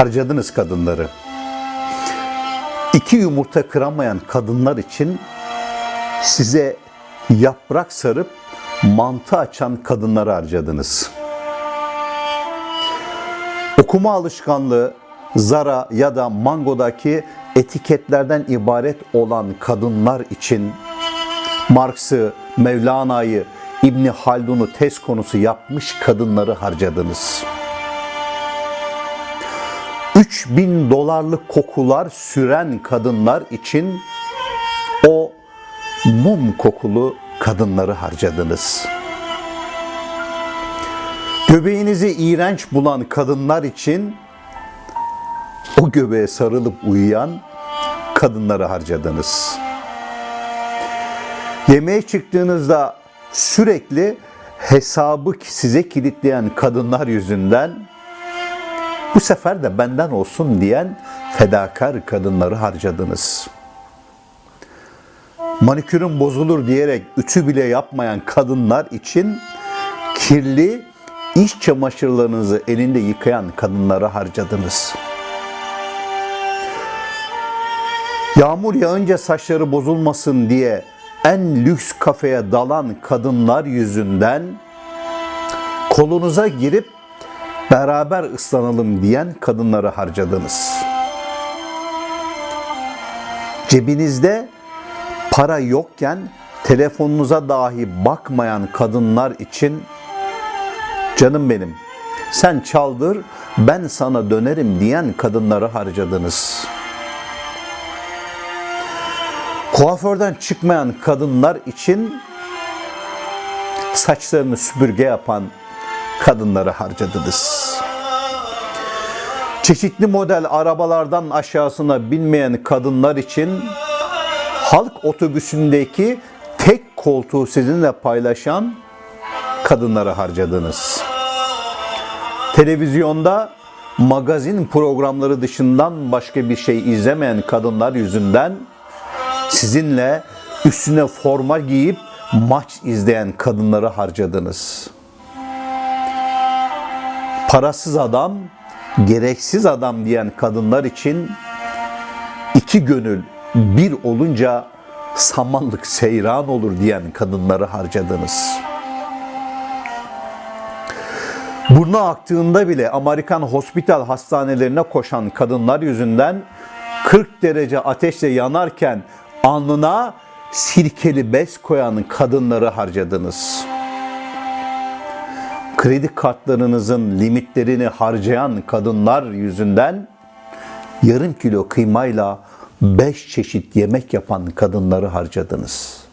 harcadınız kadınları. İki yumurta kıramayan kadınlar için size yaprak sarıp mantı açan kadınları harcadınız. Okuma alışkanlığı Zara ya da Mango'daki etiketlerden ibaret olan kadınlar için Marx'ı, Mevlana'yı, İbni Haldun'u tez konusu yapmış kadınları harcadınız. 3000 dolarlık kokular süren kadınlar için o mum kokulu kadınları harcadınız. Göbeğinizi iğrenç bulan kadınlar için o göbeğe sarılıp uyuyan kadınları harcadınız. Yemeğe çıktığınızda sürekli hesabı size kilitleyen kadınlar yüzünden bu sefer de benden olsun diyen fedakar kadınları harcadınız. Manikürüm bozulur diyerek ütü bile yapmayan kadınlar için kirli iş çamaşırlarınızı elinde yıkayan kadınları harcadınız. Yağmur yağınca saçları bozulmasın diye en lüks kafeye dalan kadınlar yüzünden kolunuza girip beraber ıslanalım diyen kadınları harcadınız. Cebinizde para yokken telefonunuza dahi bakmayan kadınlar için canım benim sen çaldır ben sana dönerim diyen kadınları harcadınız. Kuaförden çıkmayan kadınlar için saçlarını süpürge yapan kadınları harcadınız. Çeşitli model arabalardan aşağısına binmeyen kadınlar için halk otobüsündeki tek koltuğu sizinle paylaşan kadınları harcadınız. Televizyonda magazin programları dışından başka bir şey izlemeyen kadınlar yüzünden sizinle üstüne forma giyip maç izleyen kadınları harcadınız. Parasız adam, gereksiz adam diyen kadınlar için iki gönül bir olunca samanlık seyran olur diyen kadınları harcadınız. Burnu aktığında bile Amerikan hospital hastanelerine koşan kadınlar yüzünden 40 derece ateşle yanarken alnına sirkeli bez koyan kadınları harcadınız. Kredi kartlarınızın limitlerini harcayan kadınlar yüzünden yarım kilo kıymayla 5 çeşit yemek yapan kadınları harcadınız.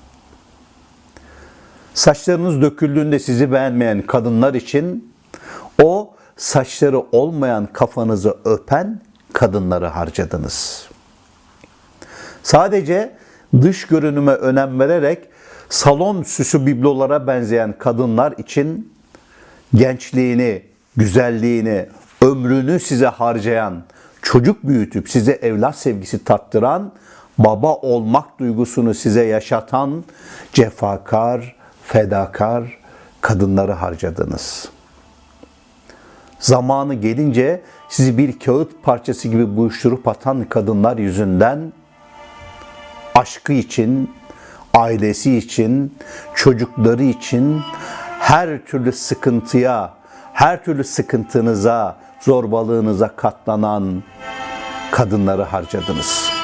Saçlarınız döküldüğünde sizi beğenmeyen kadınlar için o saçları olmayan kafanızı öpen kadınları harcadınız. Sadece dış görünüme önem vererek salon süsü biblolara benzeyen kadınlar için gençliğini, güzelliğini, ömrünü size harcayan, çocuk büyütüp size evlat sevgisi tattıran, baba olmak duygusunu size yaşatan cefakar, fedakar kadınları harcadınız. Zamanı gelince sizi bir kağıt parçası gibi uyuşturup atan kadınlar yüzünden aşkı için, ailesi için, çocukları için her türlü sıkıntıya, her türlü sıkıntınıza, zorbalığınıza katlanan kadınları harcadınız.